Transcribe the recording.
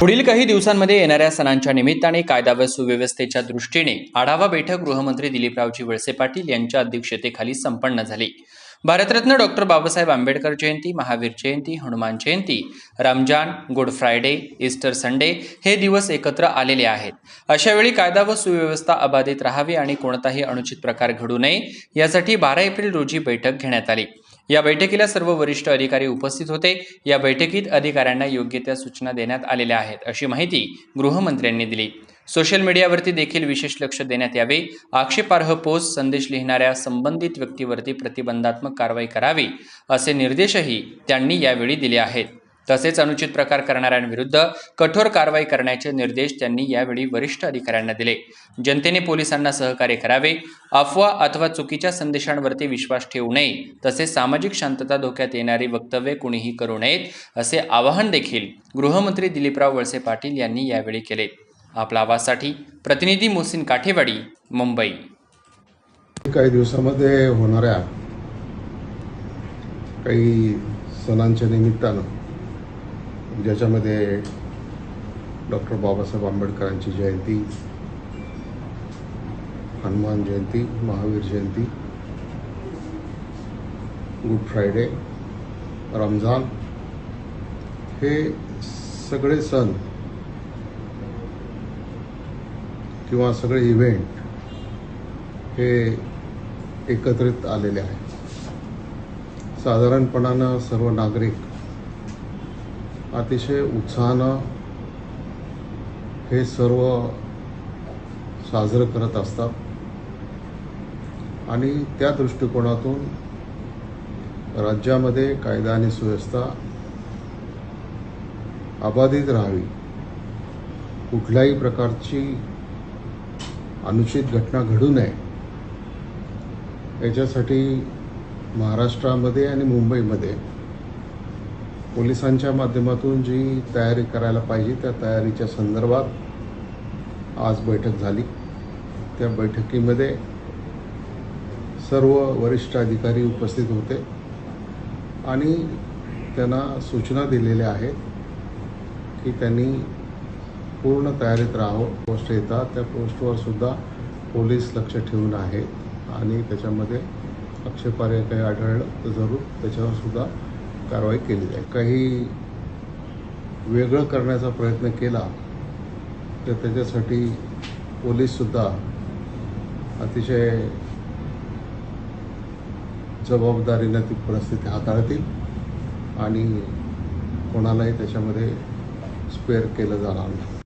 पुढील काही दिवसांमध्ये येणाऱ्या सणांच्या निमित्ताने कायदा व सुव्यवस्थेच्या दृष्टीने आढावा बैठक गृहमंत्री दिलीपरावजी वळसे पाटील यांच्या अध्यक्षतेखाली संपन्न झाली. Bharat Ratna doctor Babasaheb Ambedkar Jayanti Mahavir Jayanti Hanuman Jayanti Ramzan good Friday Easter Sunday हे दिवस एकत्र आलेले आहेत. अशावेळी कायदा व सुव्यवस्था अबाधित राहावी आणि कोणताही अनुचित प्रकार घडू नये यासाठी बारा एप्रिल रोजी बैठक घेण्यात आली. या बैठकीला सर्व वरिष्ठ अधिकारी उपस्थित होते. या बैठकीत अधिकाऱ्यांना योग्य त्या सूचना देण्यात आलेल्या आहेत अशी माहिती गृहमंत्र्यांनी दिली. सोशल मीडियावरती देखील विशेष लक्ष देण्यात यावे. आक्षेपार्ह पोस्ट संदेश लिहिणाऱ्या संबंधित व्यक्तीवरती प्रतिबंधात्मक कारवाई करावी असे निर्देशही त्यांनी यावेळी दिले आहेत. तसेच अनुचित प्रकार करणाऱ्यांविरुद्ध कठोर कारवाई करण्याचे निर्देश त्यांनी यावेळी वरिष्ठ अधिकाऱ्यांना दिले. जनतेने पोलिसांना सहकार्य करावे अफवा अथवा चुकीच्या संदेशांवरती विश्वास ठेवू नये तसेच सामाजिक शांतता धोक्यात येणारी वक्तव्ये कुणीही करू नयेत असे आवाहन देखील गृहमंत्री दिलीपराव वळसे पाटील यांनी यावेळी केले. आपला आवाजसाठी प्रतिनिधी मोहसिन काठेवाडी मुंबई. काही दिवसामध्ये होणाऱ्या काही सणांच्या निमित्तानं ज्याच्यामध्ये डॉक्टर बाबासाहेब आंबेडकरांची जयंती हनुमान जयंती महावीर जयंती गुड फ्रायडे रमजान हे सगळे सण किंवा सगळे इव्हेंट हे एकत्रित आलेले आहेत. साधारणपणानं सर्व नागरिक अतिशय उत्साहानं हे सर्व साजरं करत असतात. आणि त्या दृष्टिकोनातून राज्यामध्ये कायदा आणि सुव्यवस्था अबाधित राहावी. कुठल्याही प्रकारची अनुचित घटना घडू नये. याच्यासाठी महाराष्ट्रामध्ये आणि मुंबईमध्ये पोलिसांच्या माध्यमातून जी तयारी करायला पाहिजे त्या तयारीच्या संदर्भात आज बैठक झाली. त्या बैठकीमध्ये सर्व वरिष्ठ अधिकारी उपस्थित होते आणि त्यांना सूचना दिलेल्या आहेत की त्यांनी पूर्ण तयारीत राहावं. पोस्ट येतात त्या पोस्टवर सुद्धा पोलीस लक्ष ठेवून आहेत आणि त्याच्यामध्ये आक्षेपार्ह काही आढळलं तर जरूर त्याच्यावर सुद्धा कारवाई केली जाईल. काही वेगळं करण्याचा प्रयत्न केला तर त्याच्यासाठी पोलीससुद्धा अतिशय जबाबदारीनं ती परिस्थिती हाताळतील आणि कोणालाही त्याच्यामध्ये स्पेअर केलं जाणार नाही.